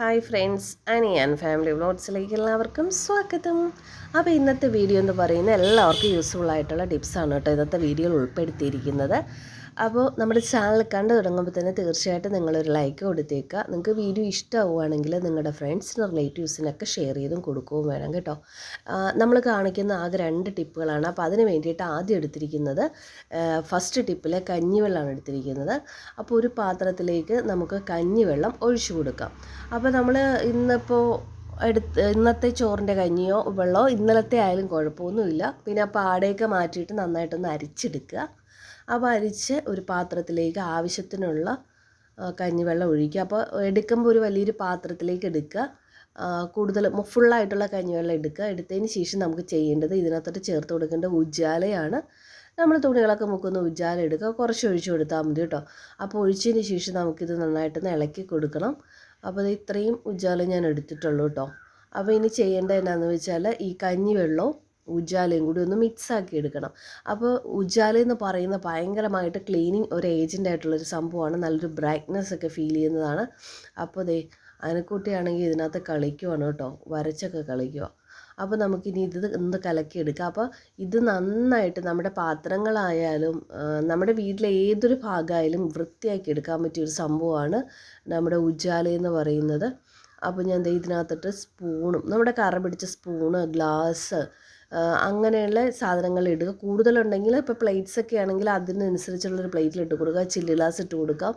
Hi friends Aniyan family വ്ലോഗ്സിലേക്ക് എല്ലാവർക്കും സ്വാഗതം. അപ്പോൾ ഇന്നത്തെ വീഡിയോ എന്ന് പറയുന്നത് എല്ലാവർക്കും യൂസ്ഫുൾ ആയിട്ടുള്ള ടിപ്സാണ് കേട്ടോ. ഇന്നത്തെ വീഡിയോയിൽ ഉൾപ്പെടുത്തിയിരിക്കുന്നത്. അപ്പോൾ നമ്മുടെ ചാനൽ കണ്ടു തുടങ്ങുമ്പോൾ തന്നെ തീർച്ചയായിട്ടും നിങ്ങളൊരു ലൈക്ക് കൊടുത്തേക്കുക. നിങ്ങൾക്ക് വീഡിയോ ഇഷ്ടമാവുകയാണെങ്കിൽ നിങ്ങളുടെ ഫ്രണ്ട്സിനും റിലേറ്റീവ്സിനൊക്കെ ഷെയർ ചെയ്തും കൊടുക്കുകയും വേണം കേട്ടോ. നമ്മൾ കാണിക്കുന്ന ആകെ രണ്ട് ടിപ്പുകളാണ്. അപ്പോൾ അതിന് വേണ്ടിയിട്ട് ആദ്യം എടുത്തിരിക്കുന്നത് ഫസ്റ്റ് ടിപ്പിൽ കഞ്ഞിവെള്ളമാണ് എടുത്തിരിക്കുന്നത്. അപ്പോൾ ഒരു പാത്രത്തിലേക്ക് നമുക്ക് കഞ്ഞിവെള്ളം ഒഴിച്ചു കൊടുക്കാം. അപ്പോൾ നമ്മൾ ഇന്നിപ്പോൾ എടുത്ത് ഇന്നത്തെ ചോറിന്റെ കഞ്ഞിയോ വെള്ളമോ ഇന്നലത്തെ ആയാലും കുഴപ്പമൊന്നുമില്ല. പിന്നെ ആ പാടയൊക്കെ മാറ്റിയിട്ട് നന്നായിട്ടൊന്ന് അരിച്ചെടുക്കുക. അപ്പോൾ അരിച്ച് ഒരു പാത്രത്തിലേക്ക് ആവശ്യത്തിനുള്ള കഞ്ഞിവെള്ളം ഒഴിക്കുക. അപ്പോൾ എടുക്കുമ്പോൾ ഒരു വലിയൊരു പാത്രത്തിലേക്ക് എടുക്കുക. കൂടുതൽ ഫുള്ളായിട്ടുള്ള കഞ്ഞിവെള്ളം എടുക്കുക. എടുത്തതിന് ശേഷം നമുക്ക് ചെയ്യേണ്ടത് ഇതിനകത്തോട്ട് ചേർത്ത് കൊടുക്കേണ്ട ഉജ്ജാലയാണ്. നമ്മൾ തുണികളൊക്കെ മുക്കുന്ന ഉജ്ജാല എടുക്കുക. കുറച്ച് ഒഴിച്ചു കൊടുത്താൽ മതി കേട്ടോ. അപ്പോൾ ഒഴിച്ചതിന് ശേഷം നമുക്കിത് നന്നായിട്ടൊന്ന് ഇളക്കി കൊടുക്കണം. അപ്പോൾ ഇത്രയും ഉജ്ജാല ഞാൻ എടുത്തിട്ടുള്ളൂ കേട്ടോ. അപ്പോൾ ഇനി ചെയ്യേണ്ടത് എന്നാന്ന് വെച്ചാൽ ഈ കഞ്ഞിവെള്ളവും ഉജാലയും കൂടി ഒന്ന് മിക്സ് ആക്കി എടുക്കണം. അപ്പോൾ ഉജാല എന്ന് പറയുന്ന ഭയങ്കരമായിട്ട് ക്ലീനിങ് ഒരു ഏജന്റ് ആയിട്ടുള്ളൊരു സംഭവമാണ്. നല്ലൊരു ബ്രൈറ്റ്നെസ് ഒക്കെ ഫീൽ ചെയ്യുന്നതാണ്. അപ്പോൾ ദേ അനക്കുട്ടിയാണെങ്കിൽ ഇതിനകത്ത് കളിക്കുവാണ് കേട്ടോ. വരച്ചൊക്കെ കളിക്കുക. അപ്പോൾ നമുക്കിനി ഇത് ഒന്ന് കലക്കിയെടുക്കാം. അപ്പോൾ ഇത് നന്നായിട്ട് നമ്മുടെ പാത്രങ്ങളായാലും നമ്മുടെ വീട്ടിലെ ഏതൊരു ഭാഗമായാലും വൃത്തിയാക്കി എടുക്കാൻ പറ്റിയ ഒരു സംഭവമാണ് നമ്മുടെ ഉജാല എന്ന് പറയുന്നത്. അപ്പോൾ ഞാൻ ഇതിനകത്തിട്ട് സ്പൂണും നമ്മുടെ കറ പിടിച്ച സ്പൂണ് ഗ്ലാസ് അങ്ങനെയുള്ള സാധനങ്ങൾ ഇടുക. കൂടുതലുണ്ടെങ്കിൽ ഇപ്പോൾ പ്ലേറ്റ്സ് ഒക്കെ ആണെങ്കിൽ അതിനനുസരിച്ചുള്ളൊരു പ്ലേറ്റിൽ ഇട്ട് കൊടുക്കുക. ചില്ലി ഗ്ലാസ് ഇട്ട് കൊടുക്കാം.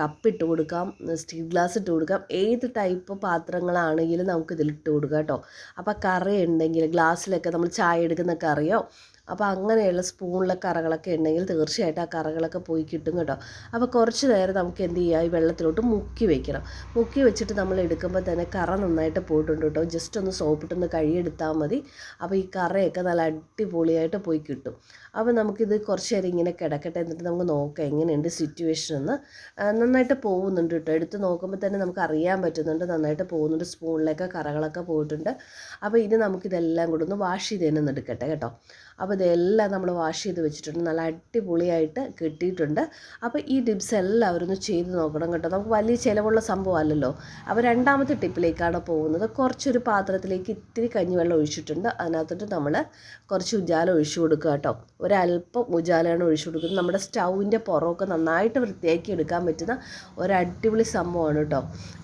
കപ്പ് ഇട്ട് കൊടുക്കാം. സ്റ്റീൽ ഗ്ലാസ് ഇട്ട് കൊടുക്കാം. ഏത് ടൈപ്പ് പാത്രങ്ങളാണെങ്കിലും നമുക്ക് ഇതിൽ ഇട്ട് കൊടുക്കാം കേട്ടോ. അപ്പോൾ കറി ഉണ്ടെങ്കിൽ ഗ്ലാസ്സിലൊക്കെ നമ്മൾ ചായ എടുക്കുന്ന കറിയോ അപ്പോൾ അങ്ങനെയുള്ള സ്പൂണിലെ കറകളൊക്കെ ഉണ്ടെങ്കിൽ തീർച്ചയായിട്ടും ആ കറകളൊക്കെ പോയി കിട്ടും കേട്ടോ. അപ്പോൾ കുറച്ച് നേരം നമുക്ക് എന്ത് ചെയ്യുക ഈ വെള്ളത്തിലോട്ട് മുക്കി വെക്കണം. മുക്കി വെച്ചിട്ട് നമ്മൾ എടുക്കുമ്പോൾ തന്നെ കറ നന്നായിട്ട് പോയിട്ടുണ്ട് കേട്ടോ. ജസ്റ്റ് ഒന്ന് സോപ്പിട്ടൊന്ന് കഴുകിയെടുത്താൽ മതി. അപ്പോൾ ഈ കറയൊക്കെ നല്ല അടിപൊളിയായിട്ട് പോയി കിട്ടും. അപ്പോൾ നമുക്കിത് കുറച്ച് നേരം ഇങ്ങനെ കിടക്കട്ടെ എന്നിട്ട് നമുക്ക് നോക്കാം എങ്ങനെയുണ്ട് സിറ്റുവേഷൻ എന്ന്. നന്നായിട്ട് പോകുന്നുണ്ട് കേട്ടോ. എടുത്ത് നോക്കുമ്പോൾ തന്നെ നമുക്ക് അറിയാൻ പറ്റുന്നുണ്ട്. നന്നായിട്ട് പോകുന്നുണ്ട്. സ്പൂണിലൊക്കെ കറകളൊക്കെ പോയിട്ടുണ്ട്. അപ്പോൾ ഇനി നമുക്കിതെല്ലാം കൂടെ ഒന്ന് വാഷ് ചെയ്ത് തന്നെ എടുക്കട്ടെ കേട്ടോ. അപ്പോൾ ഇതെല്ലാം നമ്മൾ വാഷ് ചെയ്ത് വെച്ചിട്ടുണ്ട്. നല്ല അടിപൊളിയായിട്ട് കിട്ടിയിട്ടുണ്ട്. അപ്പോൾ ഈ ടിപ്സ് എല്ലാവരും ഒന്ന് ചെയ്ത് നോക്കണം കേട്ടോ. നമുക്ക് വലിയ ചിലവുള്ള സംഭവമല്ലല്ലോ. അപ്പോൾ രണ്ടാമത്തെ ടിപ്പിലേക്കാണ് പോകുന്നത്. കുറച്ചൊരു പാത്രത്തിലേക്ക് ഇത്തിരി കഞ്ഞിവെള്ളം ഒഴിച്ചിട്ടുണ്ട്. അതിനകത്തോട്ട് നമ്മൾ കുറച്ച് ഉജാല ഒഴിച്ചു കൊടുക്കുക കേട്ടോ. ഒരല്പം ഉജാലയാണ് ഒഴിച്ചു കൊടുക്കുന്നത്. നമ്മുടെ സ്റ്റൗവിന്റെ പുറമൊക്കെ നന്നായിട്ട് വൃത്തിയാക്കി എടുക്കാൻ പറ്റുന്ന ഒരടിപൊളി സംഭവമാണ് കേട്ടോ.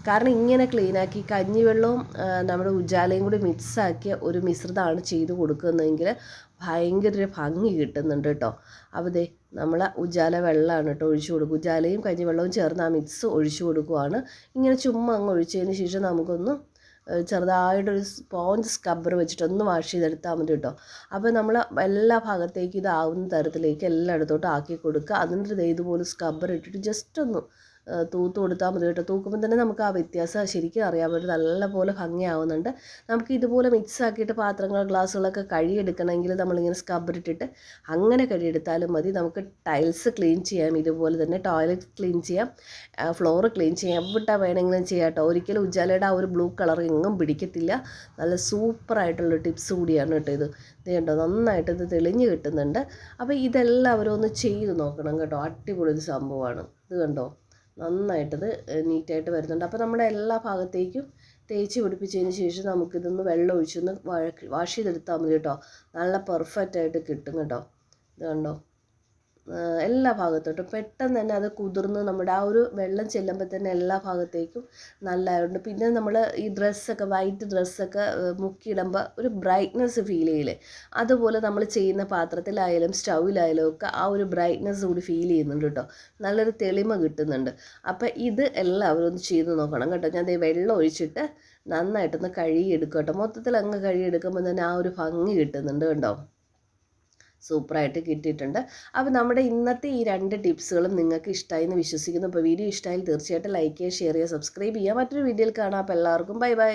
കാരണം ഇങ്ങനെ ക്ലീനാക്കി കഞ്ഞിവെള്ളവും നമ്മുടെ ഉജാലയും കൂടി മിക്സാക്കിയ ഒരു മിശ്രിതമാണ് ചെയ്ത് കൊടുക്കുന്നതെങ്കിൽ ഭയങ്കര ഭംഗി കിട്ടുന്നുണ്ട് കേട്ടോ. അപ്പോൾ ദേ നമ്മൾ ഉജാല വെള്ളമാണ് കേട്ടോ ഒഴിച്ചു കൊടുക്കും ഉജാലയും കഞ്ഞിവെള്ളവും ചേർന്ന് ആ മിക്സ് ഒഴിച്ചു കൊടുക്കുവാണ്. ഇങ്ങനെ ചുമ്മാ അങ്ങ് ഒഴിച്ചതിന് ശേഷം നമുക്കൊന്ന് ചെറുതായിട്ടൊരു സ്പോഞ്ച് സ്ക്രബ്ബർ വെച്ചിട്ട് ഒന്ന് വാഷ് ചെയ്തെടുത്താൽ മതി കേട്ടോ. അപ്പോൾ നമ്മൾ എല്ലാ ഭാഗത്തേക്കും ഇതാവുന്ന തരത്തിലേക്ക് എല്ലായിടത്തോട്ടും ആക്കി കൊടുക്കുക. അതിന്റെ ഇതുപോലെ സ്ക്രബ്ബർ ഇട്ടിട്ട് ജസ്റ്റ് ഒന്ന് തൂത്ത് കൊടുത്താൽ മതി കേട്ടോ. തൂക്കുമ്പോൾ തന്നെ നമുക്ക് ആ വ്യത്യാസം ശരിക്കും അറിയാൻ പറ്റും. നല്ലപോലെ ഭംഗിയാവുന്നുണ്ട്. നമുക്ക് ഇതുപോലെ മിക്സ് ആക്കിയിട്ട് പാത്രങ്ങൾ ഗ്ലാസ്സുകളൊക്കെ കഴുകിയെടുക്കണമെങ്കിൽ നമ്മളിങ്ങനെ സ്ക്രബ്ബർ ഇട്ടിട്ട് അങ്ങനെ കഴുകിയെടുത്താലും മതി. നമുക്ക് ടൈൽസ് ക്ലീൻ ചെയ്യാം. ഇതുപോലെ തന്നെ ടോയ്ലറ്റ് ക്ലീൻ ചെയ്യാം. ഫ്ലോർ ക്ലീൻ ചെയ്യാം. എവിടെ വേണമെങ്കിലും ചെയ്യാം കേട്ടോ. ഒരിക്കലും ഉജ്ജാലയുടെ ആ ഒരു ബ്ലൂ കളർ എങ്ങും പിടിക്കത്തില്ല. നല്ല സൂപ്പറായിട്ടുള്ള ടിപ്സ് കൂടിയാണ് കേട്ടോ ഇത്. ഇത് കേട്ടോ നന്നായിട്ട് ഇത് തെളിഞ്ഞ് കിട്ടുന്നുണ്ട്. അപ്പോൾ ഇതെല്ലാവരും ഒന്ന് ചെയ്ത് നോക്കണം കേട്ടോ. അടിപൊളി ഒരു സംഭവമാണ്. ഇത് കണ്ടോ? നന്നായിട്ടത് നീറ്റായിട്ട് വരുന്നുണ്ട്. അപ്പോൾ നമ്മുടെ എല്ലാ ഭാഗത്തേക്കും തേച്ച് പിടിപ്പിച്ചതിന് ശേഷം നമുക്കിതൊന്ന് വെള്ളം ഒഴിച്ചൊന്ന് വാഷ് ചെയ്തെടുത്താൽ മതി കേട്ടോ. നല്ല പെർഫെക്റ്റ് ആയിട്ട് കിട്ടും കേട്ടോ. ഇത് കണ്ടോ? എല്ലാ ഭാഗത്തോട്ടും പെട്ടെന്ന് തന്നെ അത് കുതിർന്ന് നമ്മുടെ ആ ഒരു വെള്ളം ചെല്ലുമ്പോൾ തന്നെ എല്ലാ ഭാഗത്തേക്കും നല്ലതായതുകൊണ്ട് പിന്നെ നമ്മൾ ഈ ഡ്രസ്സൊക്കെ വൈറ്റ് ഡ്രസ്സൊക്കെ മുക്കിയിടുമ്പോൾ ഒരു ബ്രൈറ്റ്നെസ് ഫീൽ ചെയ്യില്ലേ? അതുപോലെ നമ്മൾ ചെയ്യുന്ന പാത്രത്തിലായാലും സ്റ്റൗവിലായാലും ഒക്കെ ആ ഒരു ബ്രൈറ്റ്നെസ് കൂടി ഫീൽ ചെയ്യുന്നുണ്ട് കേട്ടോ നല്ലൊരു തെളിമ കിട്ടുന്നുണ്ട്. അപ്പോൾ ഇത് എല്ലാവരും ഒന്ന് ചെയ്ത് നോക്കണം കേട്ടോ. ഞാൻ വെള്ളം ഒഴിച്ചിട്ട് നന്നായിട്ടൊന്ന് കഴുകിയെടുക്കും കേട്ടോ മൊത്തത്തിൽ അങ്ങ് കഴുകിയെടുക്കുമ്പോൾ തന്നെ ആ ഒരു ഭംഗി കിട്ടുന്നുണ്ട് കേട്ടോ സൂപ്പറായിട്ട് കിട്ടിയിട്ടുണ്ട്. അപ്പോൾ നമ്മുടെ ഇന്നത്തെ ഈ രണ്ട് ടിപ്സുകളും നിങ്ങൾക്ക് ഇഷ്ടമായി എന്ന് വിശ്വസിക്കുന്നു. അപ്പോൾ വീഡിയോ ഇഷ്ടമായാൽ തീർച്ചയായിട്ടും ലൈക്ക് ചെയ്യുക ഷെയർ ചെയ്യുക സബ്സ്ക്രൈബ് ചെയ്യുക. മറ്റൊരു വീഡിയോയിൽ കാണാം. അപ്പോൾ എല്ലാവർക്കും ബൈ ബൈ.